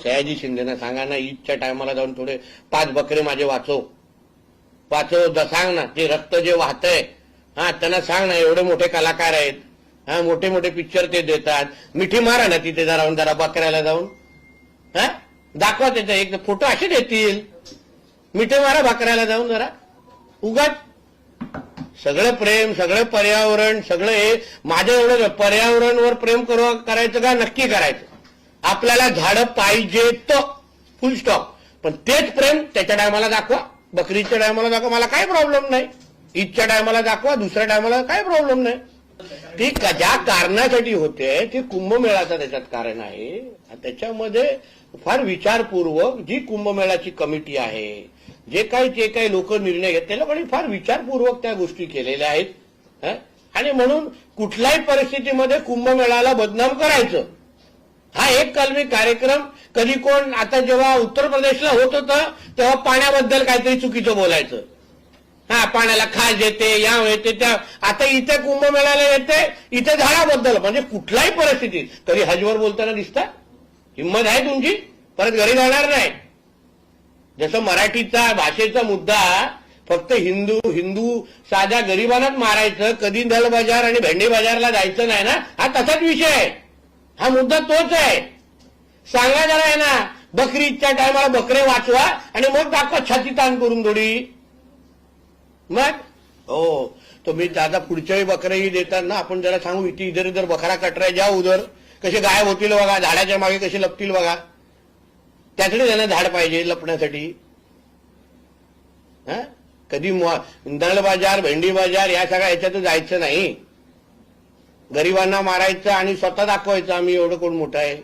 सयाजी शिंदेना सांगा ना ईदच्या टायमाला जाऊन थोडे पाच बकरे माझे वाचव. वाचव द- सांग ना ते रक्त जे वाहतंय. हा त्यांना सांग ना एवढे मोठे कलाकार आहेत. हा मोठे मोठे पिक्चर ते देतात. मिठी मारा ना तिथे जरा जरा बकऱ्याला जाऊन. हा? दाखवा त्याचा एक फोटो असे देतील. मिठी मारा बकऱ्याला जाऊन जरा. उगाच. सगळं प्रेम सगळं पर्यावरण सगळं हे. माझ्या एवढं पर्यावरणवर प्रेम करू करायचं का? नक्की करायचं. आपल्याला झाडं पाहिजे तर फुल स्टॉप पण तेच प्रेम त्याच्या टायमाला दाखवा. बकरीच्या टायमाला दाखवा. मला काय प्रॉब्लेम नाही. ईदच्या टायमाला दाखवा. दुसऱ्या टायमाला काय प्रॉब्लेम नाही. ती ज्या कारणासाठी होते ती कुंभमेळाचं त्याच्यात कारण आहे. त्याच्यामध्ये फार विचारपूर्वक जी कुंभमेळाची कमिटी आहे जे काही जे काही लोक निर्णय घेत त्या लोकांनी फार विचारपूर्वक त्या गोष्टी केलेल्या आहेत. आणि म्हणून कुठल्याही परिस्थितीमध्ये कुंभमेळाला बदनाम करायचं. हा एक कालमी कार्यक्रम. कधी कोण आता जेव्हा उत्तर प्रदेशला होत होतं तेव्हा पाण्याबद्दल काहीतरी चुकीचं बोलायचं. हा पाण्याला खास येते या येते त्या आता इथे कुंभमेळ्याला येते इथे झाडाबद्दल म्हणजे कुठल्याही परिस्थितीत कधी हजवर बोलताना दिसता हिंमत आहे तुमची परत घरी जाणार नाही. जसं मराठीचा भाषेचा मुद्दा फक्त हिंदू हिंदू साध्या गरिबांनाच मारायचं कधी दल बाजार आणि भेंडी बाजारला जायचं नाही ना हा तसाच विषय आहे. हा मुद्दा तोच आहे. सांगा जरा आहे ना बकरीच्या टायमाला बकरे वाचवा आणि मग दाखवा छाती ताण करून थोडी. मग? हो तुम्ही दादा आता पुढच्या वेळी बकरेही देतात ना आपण जरा सांगू इथे इधर इधर बकरा कटराय जा उधर. कसे गायब होतील बघा झाडाच्या मागे कसे लपतील बघा. त्यासाठी त्यांना झाड पाहिजे लपण्यासाठी. हा? कधी दळ बाजार भेंडी बाजार या सगळ्या याच्यात जायचं नाही. गरिबांना मारायचं आणि स्वतः दाखवायचं आम्ही एवढं कोण मोठं आहे?